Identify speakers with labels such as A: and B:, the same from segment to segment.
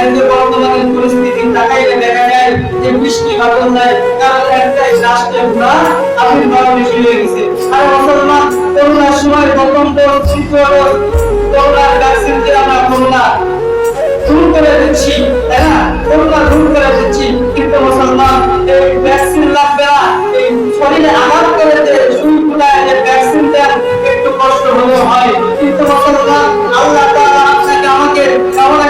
A: কিন্তু বর্তমানের পরিস্থিতি তাকাইলে দেখা যায় যে বৃষ্টি বাদল নাই, কারণ একটাই রাষ্ট্রের গুণা আবির্ভাব বেশি হয়ে গেছে। আর মুসলমান করোনার সময় প্রথম তৃতীয় ডোজ করোনার ভ্যাকসিন যে আমরা করোনা দূর করে দিচ্ছি, তাই না? করোনা দূর করে দিচ্ছি, কিন্তু মুসলমান, এই ভ্যাকসিন লাগবে না। এই শরীরে আঘাত করে যে সুই ফুটায় যে ভ্যাকসিন দেন একটু কষ্ট হলেও হয়। কিন্তু মুসলমান, আল্লাহ তাআলা আপনাকে আমাকে দিয়েছেন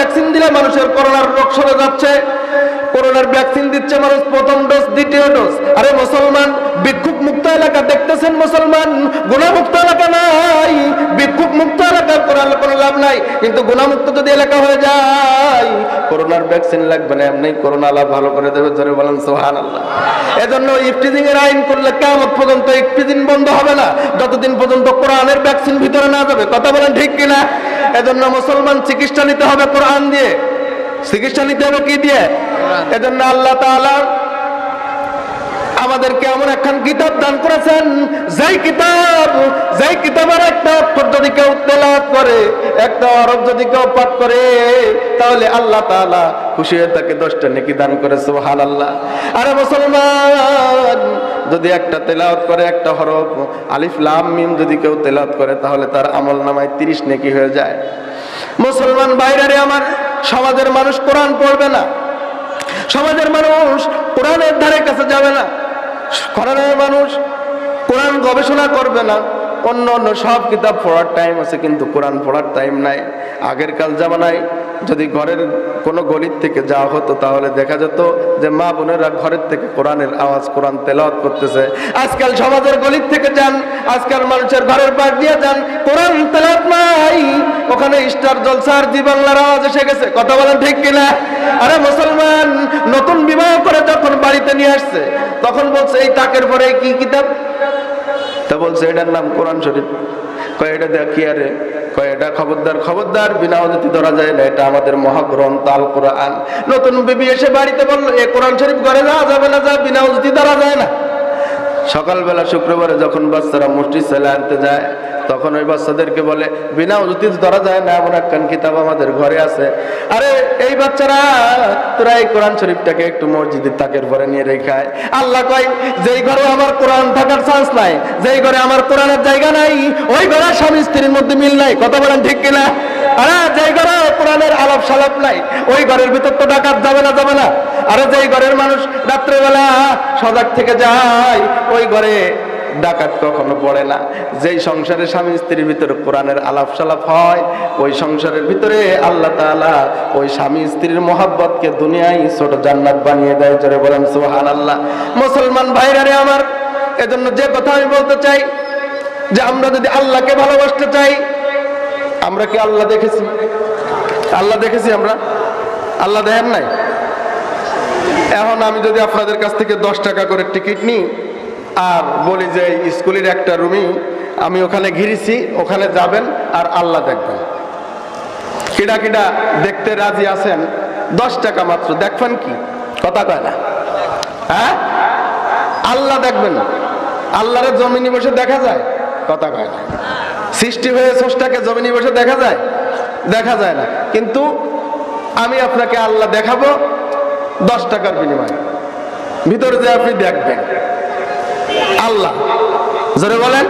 B: ভ্যাকসিন দিলে মানুষের করোনার রোগ সরে যাচ্ছে। করোনার ভ্যাকসিন দিচ্ছে মানুষ, প্রথম ডোজ, দ্বিতীয় ডোজ। আরে মুসলমান বিক্ষোভ মুক্ত এলাকা দেখতেছেন মুসলমান, গুণামুক্ত কিন্তু গুণামুক্ত যদি এলাকা হয়ে যায়, করোনার ভ্যাকসিন লাগবে না, এমনি করোনা লাভ ভালো করে দেবে, ধরে বলেন সোহান আল্লাহ এজন্য ইফটিজিং এর আইন করলে কেমন পর্যন্ত ইফটিজিং বন্ধ হবে না, যতদিন পর্যন্ত কোরআনের ভ্যাকসিন ভিতরে না যাবে। কথা বলেন ঠিক কিনা? এজন্য মুসলমান চিকিৎসা নিতে হবে কোরআন দিয়ে। চিকিৎসা নিতে হবে কি দিয়ে? এজন্য আল্লাহ তাআলা আমাদেরকে এমন একখান কিতাব দান করেছেন, যেই কিতাব যেই কিতাবের একটা অক্ষর যদি কেউ তেলাওয়াত করে একটা অরব যদি কেউ পাঠ করে, তাহলে আল্লাহ তাআলা খুশি হয়ে তাকে দশটা নেকি দান করে, সুবহানাল্লাহ। আরে মুসলমান, যদি একটা তেলাওয়াত করে, একটা হরফ, আলিফ, লাম, মিম যদি কেউ তেলাওয়াত করে, তাহলে তার আমল নামায় তিরিশ নেকি হয়ে যায়। মুসলমান বাইরে আমার, সমাজের মানুষ কোরআন পড়বে না। সমাজের মানুষ কোরআনের ধারে কাছে যাবে না। কোরআনের মানুষ কোরআন গবেষণা করবে না। অন্য অন্য সব কিতাব পড়ার টাইম আছে, কিন্তু কোরআন পড়ার টাইম নাই। আগের কাল জামানায় যদি ঘরের কোনো গলির থেকে যাওয়া হতো, তাহলে দেখা যেত যে মা বোনেরা ঘরের থেকে কোরআনের আওয়াজ, কোরআন তেলাওয়াত করতেছে। আজকাল সমাজের গলির থেকে যান, আজকাল মানুষের ঘরের পাশ দিয়ে যান, কোরআন তেলাওয়াত নাই। ওখানে স্টার জলসার জি বাংলার আওয়াজ এসে গেছে। কথা বলেন ঠিক কিনা? আরে মুসলমান, নতুন বিবাহ করে যখন বাড়িতে নিয়ে আসছে, তখন বলছে, এই তাকের পরে কি কিতাব? তা বলছে, এটার নাম কোরআন শরীফ। কয়, এটা দেখ কি আরে? কয়, এটা খবরদার খবরদার, বিনা অতিথি ধরা যায় না, এটা আমাদের মহাগ্রন্থ আল কোরআন। নতুন বিবি এসে বাড়িতে বলল, এ কোরআন শরীফ ঘরে যাওয়া যাবে না যা, বিনা অতিথি ধরা যায় না। সকালবেলা শুক্রবারে যখন বাচ্চারা মুষ্টি ছেলে আনতে যায়, তখন ওই বাচ্চাদেরকে বলে, বিনা অতিথি ধরা যায় না, এমন একখান কিতাব আমাদের ঘরে আছে। আরে, এই বাচ্চারা তোরা এই কোরআন শরীফটাকে একটু মসজিদের তাকের পরে নিয়ে রেখায় আল্লাহ কয়, যেই ঘরে আমার কোরআন থাকার চান্স নাই, যেই ঘরে আমার কোরআনের জায়গা নাই, ওই ঘরে স্বামী স্ত্রীর মধ্যে মিল নাই। কথা বলেন ঠিক কিনা? আরে, যেই ঘরে কোরআনের আলাপ সালাপ নাই, ওই ঘরের ভিতর তো ডাকাত যাবে না যাবে না। আরে যেই ঘরের মানুষ রাত্রেবেলা সজাগ থেকে যায়, ওই ঘরে ডাকাত কখনো পড়ে না। যেই সংসারে স্বামী স্ত্রীর ভিতরে কোরআনের আলাপ সালাপ হয়, ওই সংসারের ভিতরে আল্লাহ তাআলা ওই স্বামী স্ত্রীর মোহাব্বতকে দুনিয়ায় ছোট জান্নাত বানিয়ে দেয়, জোরে বলেন সোহান আল্লাহ মুসলমান ভাইরা রে আমার, এজন্য যে কথা আমি বলতে চাই, যে আমরা যদি আল্লাহকে ভালোবাসতে চাই, আমরা কি আল্লাহ দেখেছি? আল্লাহ দেখেছি আমরা। আল্লাহ দেখেন নাই? এখন আমি যদি আপনাদের কাছ থেকে দশ টাকা করে টিকিট নিই আর বলি যে স্কুলের একটা রুমই, আমি ওখানে ঘিরেছি, ওখানে যাবেন আর আল্লাহ দেখবেন। কিডা কিডা দেখতে রাজি আছেন? দশ টাকা মাত্র। দেখবেন কি? কথা কয় না। হ্যাঁ? আল্লাহ দেখবেন। আল্লাহরের জমিনি বসে দেখা যায়। কথা কয় না। সৃষ্টি হয়ে স্রষ্টাকে জমিনি বসে দেখা যায়। দেখা যায় না। কিন্তু আমি আপনাকে আল্লাহ দেখাবো দশ টাকার বিনিময়ে। ভিতরে যে আপনি দেখবেন। আল্লাহ। জোরে বলেন।